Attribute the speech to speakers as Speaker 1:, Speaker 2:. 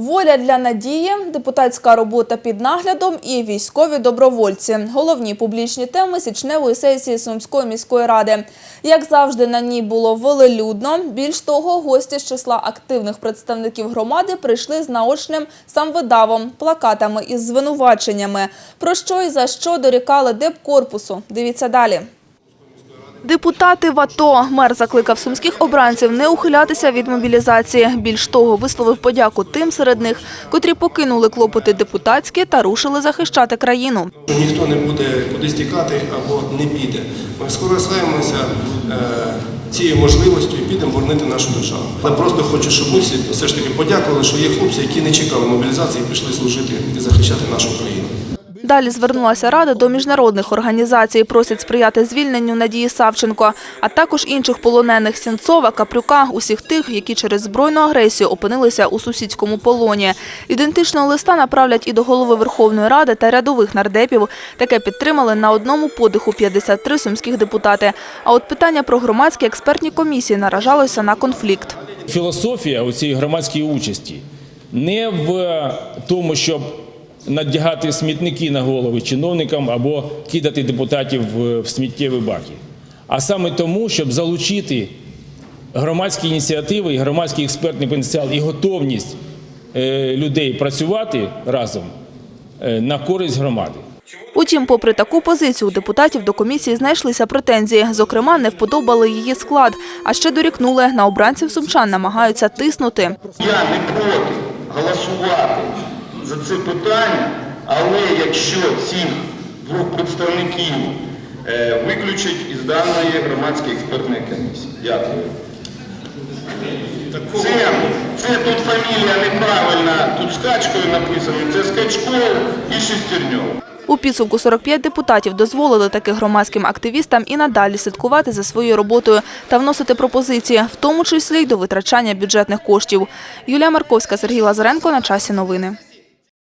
Speaker 1: Воля для надії, депутатська робота під наглядом і військові добровольці – головні публічні теми січневої сесії Сумської міської ради. Як завжди, на ній було велелюдно. Більш того, гості з числа активних представників громади прийшли з наочним самвидавом, плакатами із звинуваченнями. Про що і за що дорікали депкорпусу. Дивіться далі. Депутати в АТО. Мер закликав сумських обранців не ухилятися від мобілізації. Більш того, висловив подяку тим серед них, котрі покинули клопоти депутатські та рушили захищати країну.
Speaker 2: ніхто не буде кудись тікати або не піде. Ми скористаємося е, цією можливістю і підемо боронити нашу державу. Я просто хочу, щоб ми все ж таки подякували, що є хлопці, які не чекали мобілізації і пішли служити і захищати нашу країну.
Speaker 1: Далі звернулася рада до міжнародних організацій. Просять сприяти звільненню Надії Савченко, а також інших полонених Сінцова, Капрюка, усіх тих, які через збройну агресію опинилися у сусідському полоні. Ідентичного листа направлять і до голови Верховної Ради та рядових нардепів. Таке підтримали на одному подиху 53 сумських депутати. А от питання про громадські експертні комісії наражалося на конфлікт.
Speaker 3: Філософія у цій громадській участі не в тому, щоб надягати смітники на голови чиновникам або кидати депутатів в сміттєві баки, а саме тому, щоб залучити громадські ініціативи і громадський експертний потенціал і готовність е, людей працювати разом е, на користь громади.
Speaker 1: Утім, попри таку позицію, у депутатів до комісії знайшлися претензії. Зокрема, не вподобали її склад, а ще дорікнули, на обранців сумчан намагаються тиснути.
Speaker 4: Я не проти голосувати за це питання, але якщо цих двох представників е, виключать із даної громадської експертної комісії. Дякую. Це, це тут фамілія неправильна, тут скачкою написано, це Скачков і Шестерньов.
Speaker 1: У підсумку 45 депутатів дозволили таким громадським активістам і надалі слідкувати за своєю роботою та вносити пропозиції, в тому числі й до витрачання бюджетних коштів. Юлія Марковська, Сергій Лазаренко. На часі новини.